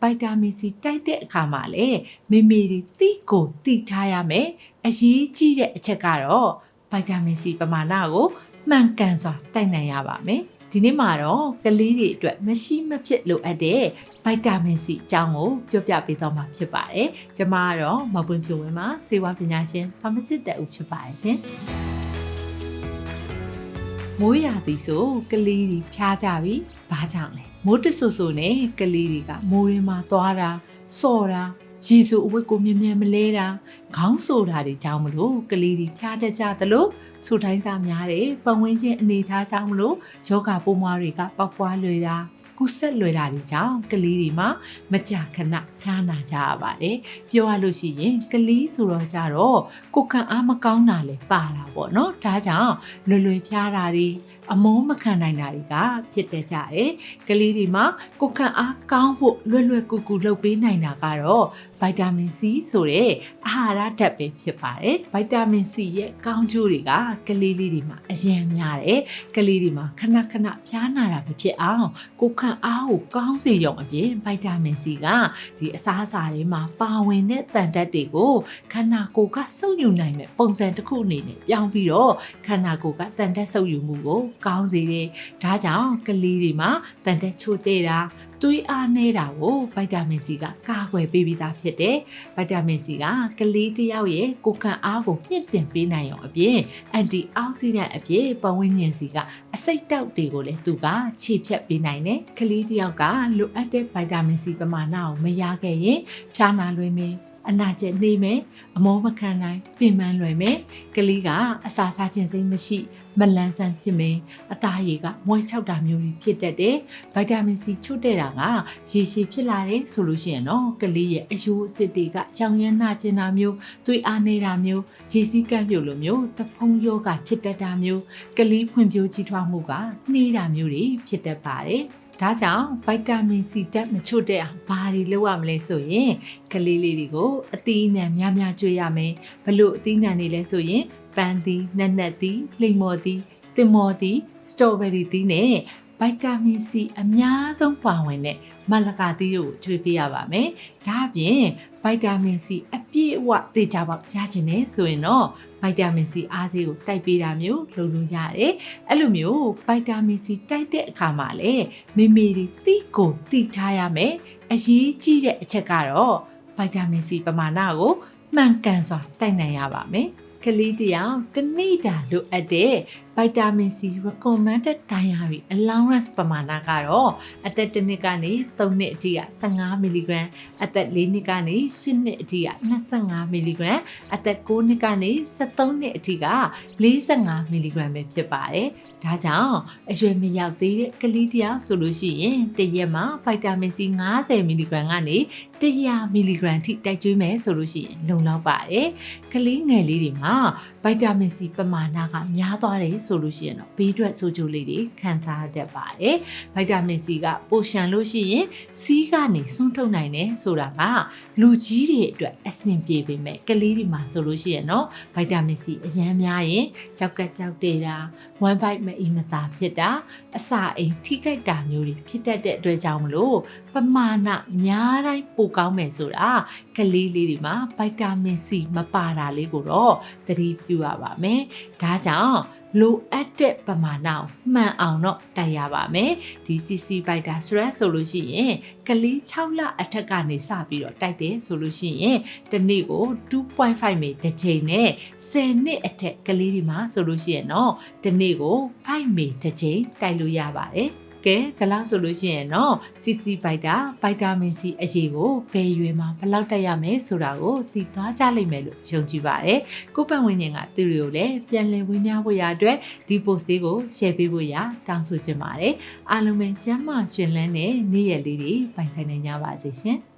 ဗိုက်တာမင်စီတိုက်တဲ့အခါမှာလေမေမေတွေတိကိုတိထားရမယ်အရေးကြီးတဲ့အချက်ကတော့ဗိုက်တာမင်စီပမာဏကိုမှန်ကန်စွာတိုက်နိုင်ရပါမယ်ဒီနေ့မှာတော့ကလေးတွေအတွက်မရှိမဖြစ်လိုအပ်တဲ့ဗိုက်တာမင်စီအကြောင်းကိုပြောပြပေးသွားမှာဖြစ်ပါတယ်။ကျွန်မကတော့မပွင့်ဖြူဝင်းမှာစေဝါပညာရှင်ဖာမစစ်တက်ဦးဖြစ်ပါတယ်ရှင်။ မိုးရာသီဆိုကလေးတွေဖျားကြပြီဘာကြောင့်လဲမိုးတဆူဆူနဲ့ကလေးတွေကမိုးရင်းမှာသွားတာစော်တာရည်စုအဝတ်ကိုမြင်မြန်မလဲတာခေါင်းဆိုတာတွေကြောင့်မလို့ကလေးတွေဖျားတတ်ကြသလိုဆူတိုင်းစားများတယ်ပတ်ဝန်းကျင်အနေထားကြောင့်မလို့ယောဂပုံမွားတွေကပောက်ပွားလွယ်တာ ကူးဆက်လွယ်တာတွေကြောင့်ကလေးတွေမှာမကြာခဏဖျားနာကြရပါတယ်ပြောရလို့ရှိရင်ကလေးဆိုတော့ကြတော့ကိုယ်ခံအားမကောင်းတာလည်းပါတာပေါ့နော်ဒါကြောင့်လွယ်လွယ်ဖျားတာတွေအမောမခံနိုင်တာတွေကဖြစ်တတ်ကြတယ်ကလေးတွေမှာကိုယ်ခံအားကောင်းဖို့လွယ်လွယ်ကူကူလုပ်ပေးနိုင်တာကတော့ဗိုက်တာမင် C ဆိုတဲ့အာဟာရဓာတ်ပဲဖြစ်ပါတယ်ဗိုက်တာမင် C ရဲ့ကောင်းကျိုးတွေကကလေးလေးတွေမှာအယံများတယ်ကလေးတွေမှာခဏခဏဖျားနာတာပဲဖြစ်အောင်ကိုယ်ခံအားကိုကောင်းစေရုံအပြင်ဗိုက်တာမင် C ကဒီအစားအစာတွေမှာပါဝင်တဲ့တန်ဓာတ်တွေကိုခန္ဓာကိုယ်ကစုပ်ယူနိုင်တဲ့ပုံစံတစ်ခုအနေနဲ့ပြောင်းပြီးတော့ခန္ဓာကိုယ်ကတန်ဓာတ်စုပ်ယူမှုကိုကောင်းစေတယ်ဒါကြောင့်ကလေးတွေမှာတန်ဓာတ်ချို့တဲ့တာ သွေးအားနေတာကိုဗိုက်တာမင် C ကကာကွယ်ပေးပြီးသားဖြစ်တယ်။ဗိုက်တာမင် C ကကလေးတစ်ယောက်ရဲ့ကိုယ်ခံအားကိုမြင့်တင်ပေးနိုင်အောင်အပြင်အန်တီအောက်ဆီဒန့်အပြင်ပတ်ဝန်းကျင်စီကအစိတ်တောက်တွေကိုလည်းသူကခြေဖြတ်ပေးနိုင်တယ်။ကလေးတစ်ယောက်ကလိုအပ်တဲ့ဗိုက်တာမင် C ပမာဏကိုမရခဲ့ရင်ဖျားနာလွင်မယ်အနာကျက်နေမယ်အမောမခံနိုင်ပြင်ပန်းလွယ်မယ်ကလေးကအစာစားခြင်းစိတ်မရှိမလန်းဆန်းဖြစ်မယ်အသားရည်ကမွေးချောက်တာမျိုးတွေဖြစ်တတ်တယ်ဗိုက်တာမင်စီချွတ်တဲ့တာကရေရှည်ဖြစ်လာတယ်ဆိုလို့ရှိရင်တော့ကလေးရဲ့အယိုးအစစ်တွေကကြောင်ရမ်းနှကျင်တာမျိုးသွေးအားနေတာမျိုးရေစီးကပ်ပြုတ်လိုမျိုးသဖုံးယောဂဖြစ်တတ်တာမျိုးကလေးဖွံ့ဖြိုးကြီးထွားမှုကနှေးတာမျိုးတွေဖြစ်တတ်ပါတယ် ဒါကြောင့်ဗိုက်တာမင် C တက်မချွတ်တဲ့အောင်ဘာတွေလုပ်ရမလဲဆိုရင်ကလေးလေးတွေကိုအသီးနှံများများကျွေးရမယ်ဘလို့အသီးနှံတွေလဲဆိုရင်ပန်းသီးနက်နက်သီးလိမ္မော်သီးတင်မော်သီးစတော်ဘယ်ရီသီးနဲ့ဗိုက်တာမင် C အများဆုံးပါဝင်တဲ့မလကာသီးတို့ကိုကျွေးပေးရပါမယ်ဒါအပြင်ဗိုက်တာမင် C အ ပြည့်အဝသေချာပေါက်ရချင်တယ်ဆိုရင်တော့ဗိုက်တာမင် C အားဆေးကိုတိုက်ပေးတာမျိုးလုပ်လို့ရတယ်အဲ့လိုမျိုးဗိုက်တာမင် C တိုက်တဲ့အခါမှာလေမေမေတွေတိကိုတိထားရမယ်အရေးကြီးတဲ့အချက်ကတော့ဗိုက်တာမင် C ပမာဏကိုမှန်ကန်စွာတိုက်နိုင်ရပါမယ်ကလေးတယောက်တစ်နေ့တာလိုအပ်တဲ့ဗိုက်တာမင် C recommended diary allowance ပမာဏကတော့အသက်1နှစ်ကနေ3နှစ်အထိက15 mg အသက်4နှစ်ကနေ10နှစ်အထိက25 mg အသက်9နှစ်ကနေ73နှစ်အထိက45 mg ပဲဖြစ်ပါတယ်။ဒါကြောင့်အရွယ်မရောက်သေးတဲ့ကလေးတယောက်ဆိုလို့ရှိရင်တစ်ရက်မှာဗိုက်တာမင် C 90 mg ကနေ100 mg ထိတိုက်ကျွေးမယ်ဆိုလို့ရှိရင်လုံလောက်ပါတယ်။ကလေးငယ်လေးတွေမှာဗိုက်တာမင် C ပမာဏကများသွားတယ်ဆိုလို့ရှိရင်တော့ဘေးထွက်ဆိုးကျိုးလေးတွေခံစားတတ်ပါတယ်။ဗိုက်တာမင် C ကပိုရှန်လို့ရှိရင်စီးကနေစွန့်ထုတ်နိုင်တယ်ဆိုတာကလူကြီးတွေအတွက်အဆင်ပြေပေမဲ့ကလေးတွေမှာဆိုလို့ရှိရင်တော့ဗိုက်တာမင် C အရန်များရင်ကြောက်ကက်ကြောက်တဲ့တာဝမ်ဘိုက်မအီမသာဖြစ်တာအစာအိမ်ထိခိုက်တာမျိုးတွေဖြစ်တတ်တဲ့အတွက်ကြောင့်မလို့ပမာဏများတိုင်းပိုကောင်းမယ်ဆိုတာကလေးလေးတွေမှာဗိုက်တာမင် C မပါတာလေးကိုတော့သတိပြုရပါမယ်။ဒါကြောင့်လိုအပ်တဲ့ပမာဏကိုမှန်အောင်တော့တိုက်ရပါမယ်ဒီ CC ဘိုက်တာ stress ဆိုလို့ရှိရင်ကလေး6လအထက်ကနေစပြီးတော့တိုက်တယ်ဆိုလို့ရှိရင်တစ်နေ့ကို2.5မေတစ်ချိန်နဲ့10နှစ်အထက်ကလေးတွေမှာဆိုလို့ရှိရင်တော့တစ်နေ့ကို5မေတစ်ချိန်တိုက်လို့ရပါတယ် ကဲဒါလောက်ဆိုလို့ရှိရင်တော့ CC ဗိုက်တာဗိုက်တာမင် C အရေးကိုဘယ်ရွယ်မှာဘယ်လောက်တက်ရမယ်ဆိုတာကိုသိသွားကြလိမ့်မယ်လို့ယုံကြည်ပါတယ်။ကိုပတ်ဝန်းကျင်ကသူတွေကိုလည်းပြန်လည်ဝေမျှဖို့ရအတွက်ဒီ post လေးကို share ပေးဖို့ရတောင်းဆိုချင်ပါတယ်။အားလုံးပဲကျမ်းမာရှင်လန်းတဲ့နေ့ရက်လေးတွေပိုင်ဆိုင်နိုင်ကြပါစေရှင်။